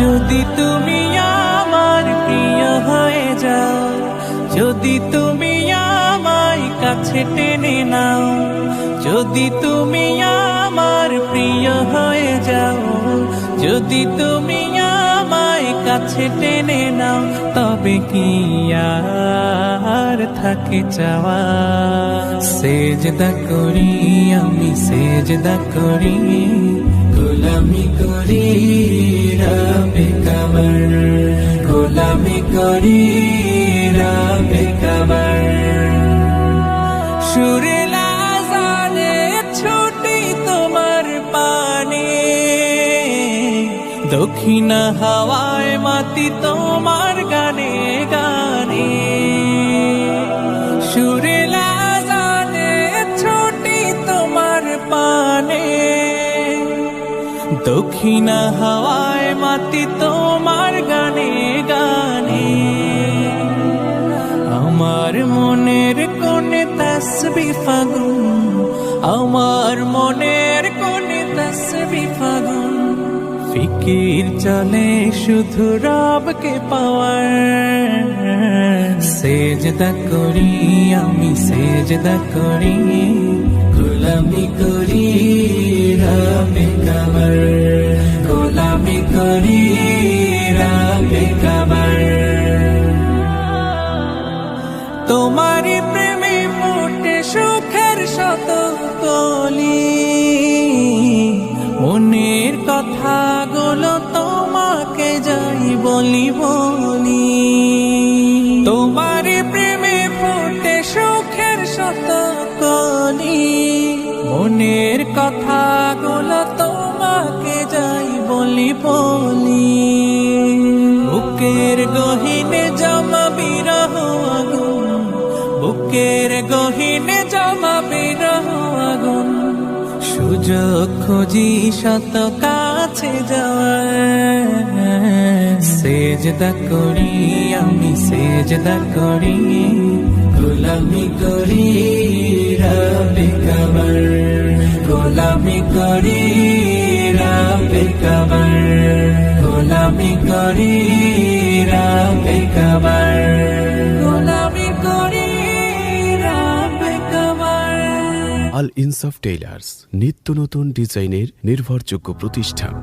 যদি তুমি আমার প্রিয় হয়ে যাও, যদি তুমি আমায় কাছে টেনে নাও, যদি তুমি আমার প্রিয় হয়ে যাও, যদি তুমি আমায় কাছে টেনে নাও, তবে কি আর থাকে চাওয়া? সেজদা করি আমি, সেজদা করি, গোলামি করি। গোলামি করি রাবে কাবার সুরে লাজানে ছুটি তোমার পানে। দক্ষিণ হাওয়ায় মাতি তোমার গানে গানে। সুরে লাজানে ছুটি তোমার পানে। দক্ষিণ হাওয়ায় মাতি তোমার গানে মনের কোণে তসবি ফাগুন, আমার মনের কোণে তসবি ফাগুন। ফিকির চলে শুধু রবকে পাওয়ার। সেজদা করি আমি, সেজদা করি, গোলামি করি রবে কাবার গোলামি করি শত কলি মনের কথাগুলো তোমাকে যাই বলি বলি। তোমারই প্রেমে ফুটে সুখের শত কলি মনের কথাগুলো তোমাকে যাই বলি বলি। বুকের গহিনে জমা বিরহ আগুন। সুযোগ খুঁজি শত কাছে সেজদা করি আমি সেজদা করি, গোলামি করি রবে কাবার গোলামি করি রবে কাবার গোলামি করি আল ইনসাফ টেইলার্স নিত্য নতুন ডিজাইনের নির্ভরযোগ্য প্রতিষ্ঠান।